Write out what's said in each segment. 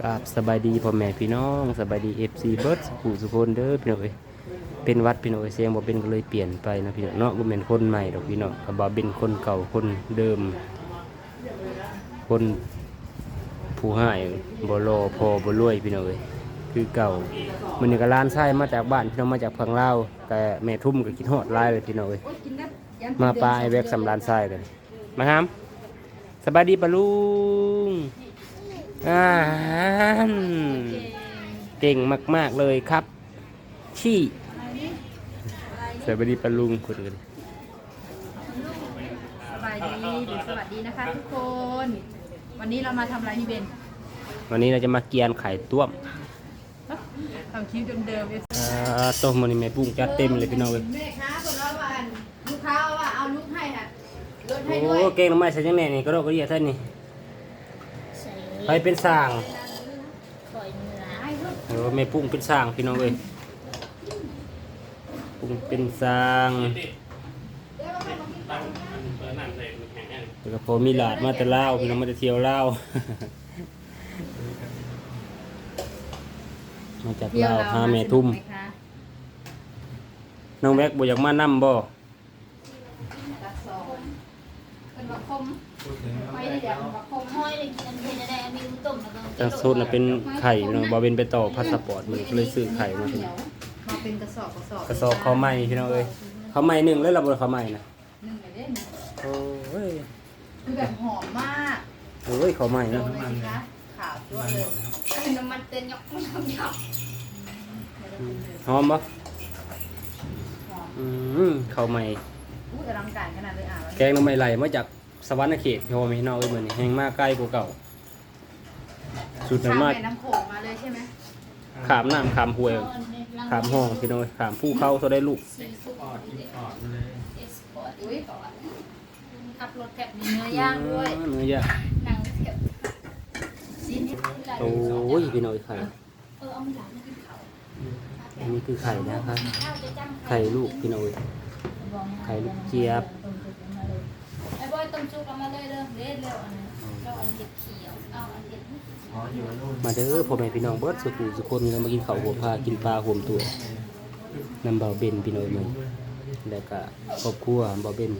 กราบสบายดีพ่อแม่พี่น้องสบายดีเอฟซีเบิร์ดสุขุสุคนเด้อพี่น้องเอ้ยเป็นวัดพี่น้องเอ้ยเสียงบ่เป็นก็เลยเปลี่ยนไปนะพี่น้องเนาะบ่แม่นคนใหม่ดอกพี่น้องก็บ่เป็นคนเก่าคนเดิม คนผู้ให้บ่รอพอบ่รวยพี่น้องเอ้ยคือเก่ามื้อนี้ก็ล้านไส้มาจากบ้านพี่น้องมาจากพังลาวแต่แม่ทุ่มก็คิดฮอดลายเลยพี่น้องเอ้ยมาปลาไอแวกสำรานทรายกันมาครับสบายดีปะลุง อ่านเก่งมาก ๆ เลยครับ ชี่สบายดีปะลุงคนกันสบายดีหรือสวัสดีนะคะทุกคน วันนี้เรามาทำอะไรพี่เบน วันนี้เราจะมาเกียนไข่ต้วมทำคลิปเดิมๆเอฟอ่าต้มมันนี่แม่ปุ้งจัดเต็มเลยพี่น้องเลยแม่ค้าคนว่าว่าลูกค้าว่าเอาลูกให้น่ะลดให้โอ้ด้วยเก่งทำไมใส่ยังแน่นี่ก็โรคก็เรียกท่านนี่ใส่ ไปเป็นสร้างปล่อยมือละให้ลูกโอ้แม่ปุ้งเป็นสร้างพี่น้องเลยปุ้งเป็นสร้างแล้วก็พอมีหลาดมาแต่เล่าวพี่น้องมาแต่เที่ยวเล่าวมาจากเดี๋ยวลาวเราหาแม่ทุ่มสนุกไหคะน้องแบกบ่อยากมานํบ่ตัดสองเป็นบั กคมไปเดี๋ยวบักคมห้อยเลยกินอันเป็นอะไรอันนี้ต้มแล้วก็แต่สูตรน่ะเป็นไข่พี่น้องบ่เป็นไปต่อพาสปอร์ตมันก็เลยซื้อไข่มาพี่เดี๋น้ยองวมาเป็นกระสอบกระสอบกระสอบข้าวไหม้พี่น้องเอ้ยข้าวไหม้หนึ่งแล้วเราบ่ข้าวไหม้นะหนึ่งเลยเด้นโอ้ยคือแบบหอมมากโอ้ยข้าวไหม้โดนะนเลยสิคะขาวจั่วเลยน้ำมันเต้นยกน้ำยกหอมบ่หอมอืมข้าวไหม้อู้อลังการขนาดเลยอะแกงหน้ำไหลไหลมาจาก สวรรค์เขตพี่พ่อแม่พี่น้องเอ้ยมื้อนี้แฮงมาใกล้กว่าเก่า สุดข้ามมากแม่น้ำโขงมาเลยใช่ไหมขามน้ำขามห้วยขามห้องพี่น้องเอ้ยขามภูเขาเท่าได้ลูกซีฟู้ดเอสปอร์ตอุ้ยขับรถแคบมีเนื้อย่างด้วยเนื้อย่างหนังแคบซีนิดโอ้ยพี่น้องเอ้ยไข่เออเอาหลานมากินข้าวอันนี้คือไข่นะครับข้าวจะจ้ำไข่ลูกพี่น้องเอ้ยไข่ลูกเจี๊ยบไอ้บอยต้ มจุกเอามาเลยเด้อเด็ดเร็วอันนั้นเราอันเด็ดเขียวเอาอันเด็ดมาเด้อพ่อแม่พี่น้องเบิร์ดสุขุสุคนเรามากินข้าวหัวพากินปลาห่วตัวนำเบาเบนพี่น้องเอ้ยแล้วก็ครอบครัวเบาเบน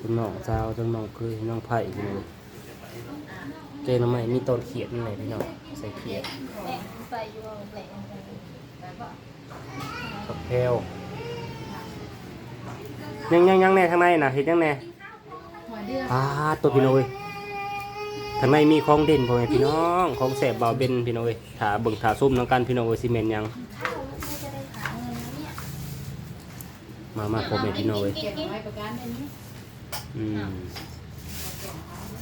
ทั้งน้องสาวทั้งน้องเคยน้องไผ่พี่น้องเจน้ำใหม่มีต้นเขียดนี่แหละพี่น้องใส่เขียดกับแพรวยังยังยังแน่ทางในนะเห็นยังแน่ หัวเดือดอ่าตัวพี่น้องเอ้ยทางในมีของเด่นพ่อแม่พี่น้องของแสบเบาเบนพี่น้องเอ้ยถาเบิ่งถาซุ่มน้ำกันพี่น้องเอ้ยซีเมนต์ยัง มามาพ่อแม่พี่น้องเอ้ยเก็บไว้ประกันอันนี้อืม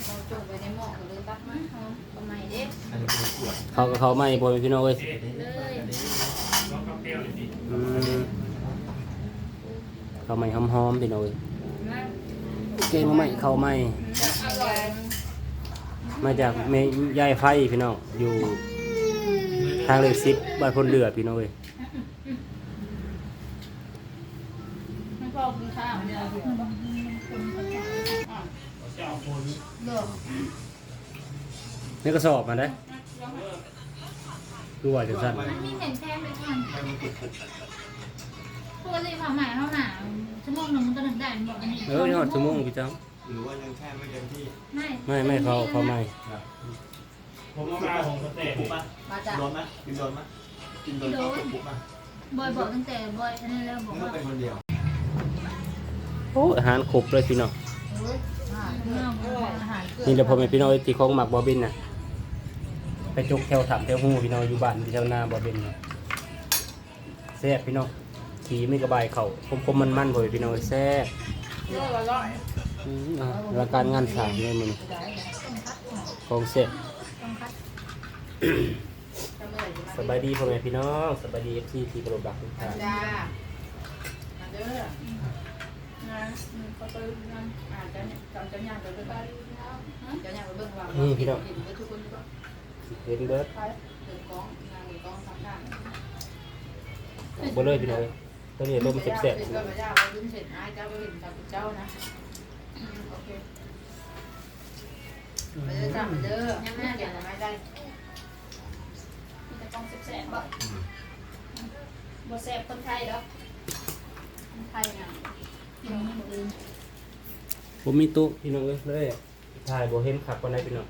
เราจงไว้ในหม้อยเขาก็เขาไม่พ่อแม่พี่น้องเอ้ยเลยอืมเขาไม่หอมๆพี่น้องเอ้ย เก่งไม่เขาไม่ มาจากแม่ยายไฟพี่น้อง อยู่ทางเลขสิบบ้านพลเรือพี่น้องเอ้ยนี่ก็สอบมาได้ดูว่าจังสั้น ปก่อนปกติผ่าใหม่เท่าหนาชั่วโมงหนึ่งมันก็ถึงได้บอกอันนี้เออนี่หอดชั่วโมงพี่จ้าหรือว่ายังแค่ไม่เต็มที่ ไม่ไม่ไม่เขาเขาไม่ผมเอามาผมก็เตะปุ๊บป่ะมาจากโดนไหมกินโดนไหมกินโดนเข้าปุ๊บปุ๊บป่ะบอยบอกตั้งแต่บอยอันนี้แล้วบอกเมื่อว่าเป็นคนเดียวโอ้อาหารครบเลยพี่น้องอ่าเมื่เลืออกอาหารนี่แหละพ่อแม่พี่น้องที่ของหมักบอบินน่ะไปจกแถวถับแถวหูพี่น้องอยู่บ้านที่แถวนาบอบินน่ะแซ่บพี่น้อง ขี่ไม่กระบายเข่าคมคมมันมันๆพ่อแม่พี่น้องแซ่บเลือกอร่อยอืมอะรายการงานสร้างเลยมันของแซ่บจะเมื่อยจะมาสบายดีพ่อแม่พี่น้องสบายดีเอฟซีที่กระโดดบักทุกท่านจ้ามาเด้อนะเขาไปนั่นอ่าจะเนี่ยจำจะย่างไปเบิ่งบ้านจะย่างไปเบิ่งว่าเห็นไปทุกคนก็เห็นเบิร์ดไปเดินกองงานกองสำคัญบ่เลยพี่น้อง ตัวนี้ลมแซ่บเสร็จก็มาย่าเราดึงเสร็จนะเจ้าก็เห็นกับเจ้านะโอเคไปเด้อจ้าไปเด้อยังไม่เดี๋ยวไม่ได้ๆของแซ่บๆบ่บ่แซ่บคนไทยดอกคนไทยน่ะกินมื้ออื่นผมมีตู้พี่น้องเอ้ยเลยถ่ายบ่เห็นขับปานใดพี่น้อง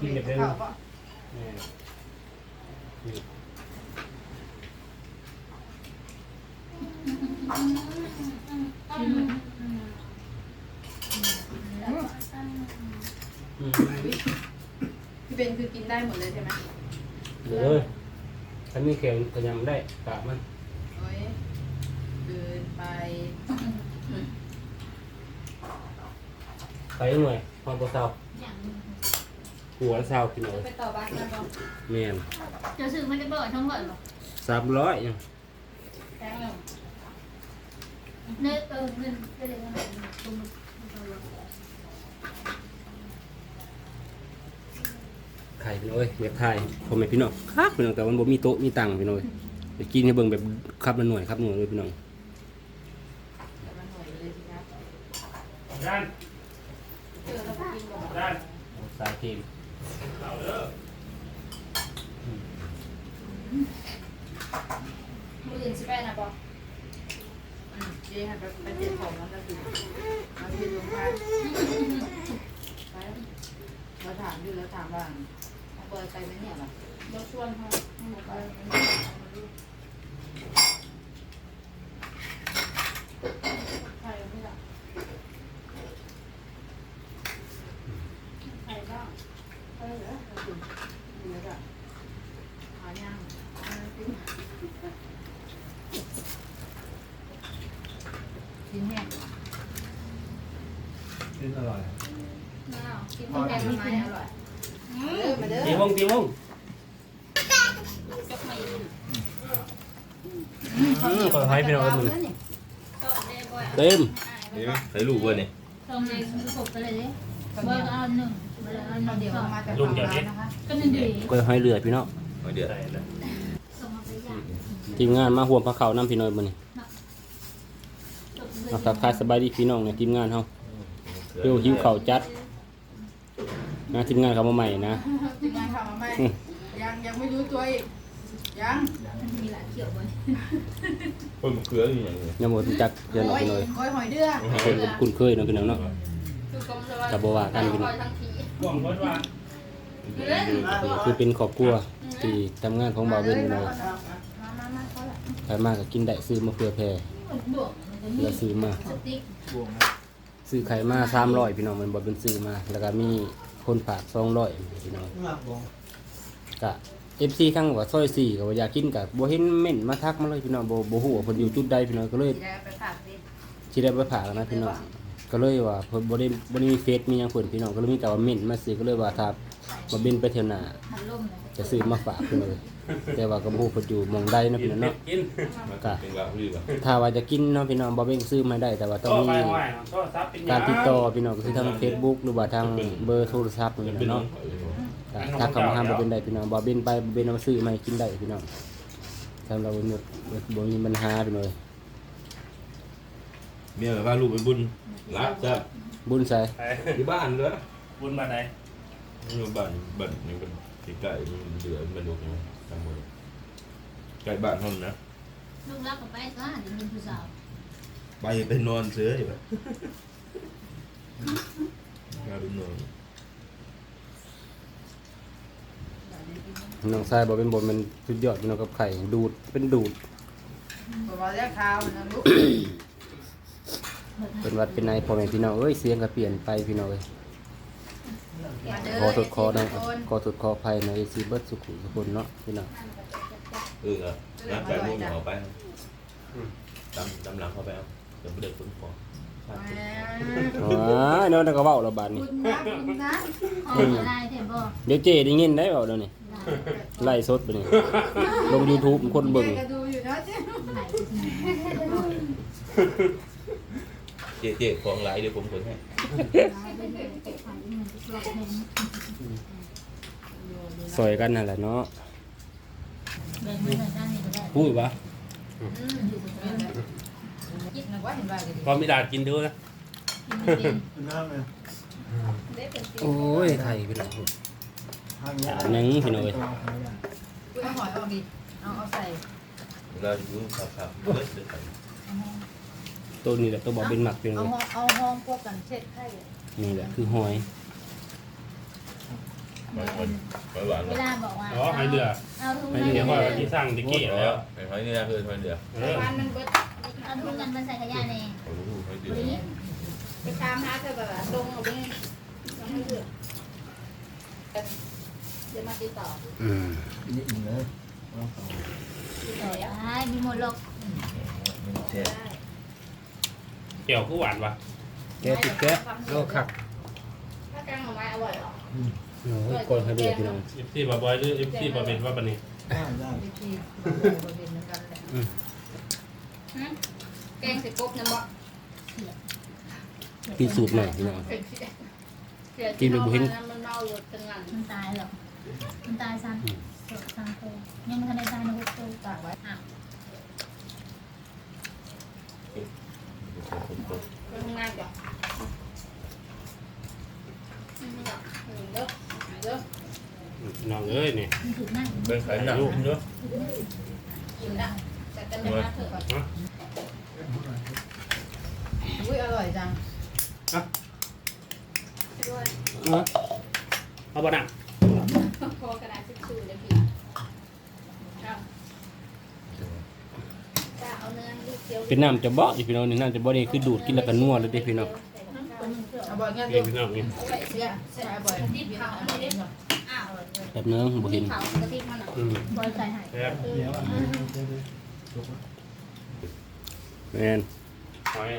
กินแบบเดิมข้าวปะแม่นนี่ แล้วก็ อืม พี่เบนคือกินได้หมดเลยใช่ไหมเดี๋ยวเลยถ้ามีแข็งก็ยังได้กะมันโอ้ยเดินไปไปหน่วยความบ่เศร้าอย่างหัวเศร้าพี่น้องจะเอ้ยไปต่อบ้านกันบ่แม่นจะซื้อมันจะเบิดทั้งหมดบ่300ยังแพงแล้อเออเงินก็เลย ไข่พี่น้องเอ้ยอยากถ่ายพ่อแม่พี่น้องครับพี่น้องแต่มันบ่มีโต๊ะมีตังค์พี่น้องเอ้ยไปกินให้เบิ่งแบบครับละหน่วยครับหน่วยเลยพี่น้องแต่มันหน่อยเลยสิครับด้านเจอแล้วก็กินก่อนด้านสายเกมเอาเด้อมืออื่นสิไปนะบ่อืมเจ๊ให้ไปไปเจ็บของแล้วก็คือมาที่โรงพยาบาลไปเราถามอยู่แล้วถามว่าเอาเปิดไปไหมเนี่ยล่ะบ่ชวนเขาบ่ไปใครไม่ล่ะใครบ้าง เออเหรอเอาสิเดี๋ยวจะหาย่างเอาสิกินแห้ง กินอร่อย น้าวกิน แก แก ง ง ทำ ไม้ ไม อ อ ร่ ร่ อ อย ยเด้อมาเด้อ ตี วงตีวงยกมาอีกอืมขอให้พี่น้องเอ้ยมึงก็ได้บ่อยเต็มนี่ไหมใส่ลูกเว้ยนี่ตรงนี้สุกไปเลยดิเบอร์เอาหนึ่งเบอร์เอาหนึ่งเดี๋ยวสองมาจากฝั่งร้านนะคะก็หนึ่งดีก็ให้เลือดพี่น้องเอาเดือดใส่เลยส่งมาไปย่างทีมงานมาห่วมพระเขาน้ำพี่น้อยมื้อนี้จบเลยเอาทักทายสบายดีพี่น้องเนี่ยทีมงานเฮาเดี๋ยวหิวข้าวจัด นะทีมงานเขามาใหม่นะทีมงานทำมาไหมยังยังไม่รู้ตัวอีก ยังมีหลายเขียวบนคนมะเขืออยู่อย่างนี้ยังบ่รู้จักเดือนหน่อยโอ้ยพี่น้อยโอ้ยหอยเดือคนก็คุ้นเคยเนาะพี่น้องเนาะคือกลมเลยกับบ่ว่ากันพี่น้องทั้งทีห่วงเพิ่นว่าคือเป็นครอบครัวที่ทำงานของบ่าวเว้นพี่น้อยมามามาเขาละใครมาก็กินได้ซื้อมาเพื่อแพร่บวกมันจะมีแล้วซื้อมาสติ๊กบวงซื้อไข่มา300พี่น้องมันบ่เป็นซื้อมา แล้วก็มี คนฝาก200พี่น้องมากบวงก็ FC ทั้งว่าซอย4ก็ว่าอยากกินก็บ่เห็นเม่นมาทักมาเลยพี่น้องบ่บ่ฮู้ว่าเพิ่นอยู่จุดใดพี่น้องก็เลยสีแดงไปผักสิที่ได้ไปผ่ากันนะพี่น้องก็เลยว่าเพิ่นบ่ได้บ่ได้มีเฟซมีหยังเพิ่นพี่น้องก็เลยมีแต่ว่าเม่นมาซื้อก็เลยว่าถ้าบ่บินไปเที่ยวหน้าพันลมเลยจะซื้อมาฝากเพิ่นเลย แต่ว่าก็บ่ฮู้เพิ่นอยู่หม่องใดเนาะพี่น้องเนาะ กินมันก็เป็นแบบรีบอะถ้าว่าจะกินเนาะพี่น้องบ่เบ่งซื้อมาได้ แต่ว่าต้องก็มีไปไหวโทรศัพท์เป็นการติดต่อพี่น้องก็คือทาง Facebook หรือว่าทางเบอร์โทรศัพท์นี่เป็นเนาะก็ถ้าเข้ามาหาบ่เป็นได้พี่น้องบ่เบ่นไปบ่เบ่นเอามาซื้อมาให้กินได้พี่น้องสำหรับบ่มีบ่มีปัญหาพี่น้องเอ้ยเมียพาลูกไปบุญรักจ้ะบุญใส่ไปที่บ้านเลยบุญมาไหนอยู่บ้านบ้านนี่เป็นใกล้ๆมันเดือดมันลูกนี่ จำบ่ได้ใกล้บ้านเท่านั้นนะลูกรักกับไปซะเดี๋ยวมีผู้สาวไปไปนอนเสืออยู่แบบงานเป็นนอนน้องชายบ่เป็นบ่มันสุดยอดพี่น้องกับไข่ดูดเป็นดูดบอกว่าจะข้าวนะลูก เป็นวัดเป็นนายพ่อแม่พี่น้องเอ้ยเสียงก็เปลี่ยนไปพี่น้องเอ้ยมาเด้อ ขอโทษขอนะทุกคนขอโทษขออภัยในซีเบิร์ดสุขุสุคนเนาะพี่น้องเออครับนัดไปมุ่งเอาไปจำจำหลังเข้าไปเอาเดี๋ยวไม่ได้คนฟองแหมอ๋อเนาะแล้วก็เว้าและบาดนี้คุณนะคุณนะอ๋อได้เถอะบ่เดี๋ยวเจได้ยินได้เว้าแล้วนี่ไล่สดไปนี่ลง YouTube คนเบิ่งแกก็ดูอยู่นะเจ๊เจ๊เจ๊ฟองไหลเดี๋ยวผมคนให้ ซอยกันนั่นแหละเนาะพูดปะพอมีดากินดูนะกินไม่เป็นคุณน้ำเลยโอ้ยไข่พี่น้องทางนี้ยังพี่น้อยเอาหอยออกดิเอาเอาใส่เวลาอยู่ครับครับตัวนี้แหละตัวบ่เป็นหมักพี่น้เอาห้องเอาห้องพวกกันเช็ดไข่นี่แหละคือหอย หอยหอยหอยหวานเวลาบอกว่าอ๋อหอยเดือเอาทุนไม่เงินเดี๋เดี๋ยวว่าที่สร้างตะกี้อ๋อแล้วหอยนี่คือหอยเดือเออบ้านมันเบิดเอาทุนเงินมาใส่ขยะในโอ้โหหอยเดือนี้ไปตามหาเธอแบบว่าตรงเอาไปต้องให้เลือกเดี๋ยวมาติดต่ออืมติดต่อได้มีหมดหรอกเกี่ยวคือหวานปะแกะติดแกะโอ้คักถ้าแกงหน่อไม้อร่อยหรอ โอ้ยกดให้ดูพี่น้องเอฟซีบาบอยหรือเอฟซีบาเป็นว่าบันนี้วิธีเราเห็นเหมือนกันแหละแกงใส่กบน้ำบ่กินสูตรใหม่พี่น้องกินไปบ่เห็น มันเมาอยู่ตั้งนั้นมันตายหรอกมันตายซ้ำสดซ้ำตัวยังไม่ทันได้ตายนะพวกตัวตากไว้อะไปทำงานก่อนเด้อ เด้อน้องเอ้ยนี่มันถึงนั่งเป็นไข่หนักเยอะกินละแต่กันไม่มาเถอะอุ้ยอร่อยจังด้วยเนาะเอาบ่หนักพอกระดาษทิชชู่เดี๋ยวพี่ครับจะเอาเนื้อลูกเดียวเป็นน้ำจะเบาะอยู่พี่น้องนี่น้ำจะเบาะนี่คือดูดกินแล้วก็นัวเลยเด้พี่น้อง เอาบ่อยงั้นเรีดูยนพี่น้องนี่ใส่เสียใส่บ่อยที่เขาเอาเองเนาะอ้าวแบบเนื้อบ่เห็นเขากระติกมันอะอืมบอยใส่ใหายแซ่บแม่นหอย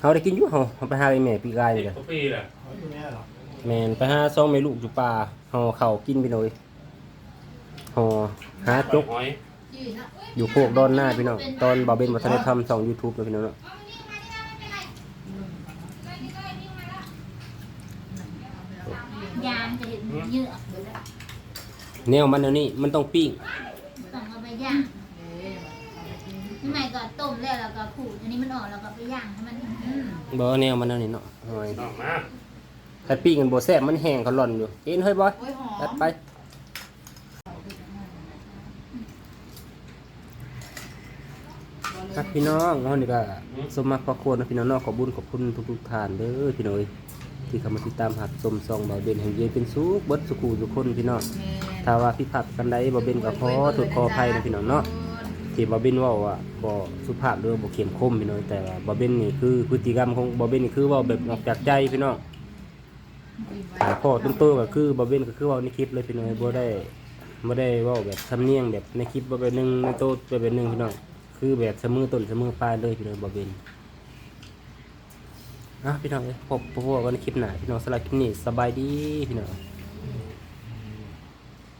เฮาได้กินอยู่เฮาเฮาไปหาไอ้แม่ปีกายนี่แหละ กาแฟแหละหอยตัวนี้เหรอแม่นไปหาซองแม่ลูกอยู่ป่าเฮาเข้ากินพี่น้อยห่อหาจกหอยยี่นะอยู่โคกดอนหน้าพี่น้องตอนบ่าวเบนบ่ทันได้ทำช่อง YouTube นะพี่น้องเนาะ ยามจะเห็นเยื่อแนวมันแนวนี้มันต้องปิ้งต้องเอาไปย่างเอ๊ะทำไมก็ต้มแล้วแล้วก็ขูดอันนี้มันออกแล้วก็ไปย่างให้มันอืมบ่แนวมันแนวนี้เนาะหอยน้องมาถ้าปิ้งกันบ่แซ่บมันแห้งเขาหล่อนอยู่เอ็นเฮ้ยบอยโอ้ยหอจัดมไปครับพี่น้องเฮานี่ก็สมมาพระควรนะพี่น้องเนาะขอบุญขอบคุณทุกๆท่านเด้อพี่น้อย ที่เข้ามาติดตามหักชมซองบ่าวเบนแห่งเย็นเป็นสุขเบิดสุขูทุกคนพี่น้องแม่ถ้าว่าผิดพลาดกันใดบ่าวเบนก็ขอโทษขออภัยนะพี่น้องเนาะที่บอบินเว่าว่าบ่สุภาพหรือบ่เข้มข้นพี่น้องแต่ว่าบอบินนี่คือพฤติกรรมของบอบินนี่คือเว่าแบบออกจากใจพี่น้องแต่พ่อต้นโตก็คือบอบินก็คือเว่าในคลิปเลยพี่น้องบ่ได้บ่ได้เว้าแบบสำเนียงแบบในคลิปบ่เป็นหนึงในโตไปเป็นหนึงพี่น้องคือแบบเสมอต้นเสมอปลายเลยพี่น้องบอบิน นะพี่น้องเอ้ยพบพบกันในคลิปหน้าพี่น้องสำหรับคลิปนี้สบายดีพี่น้อง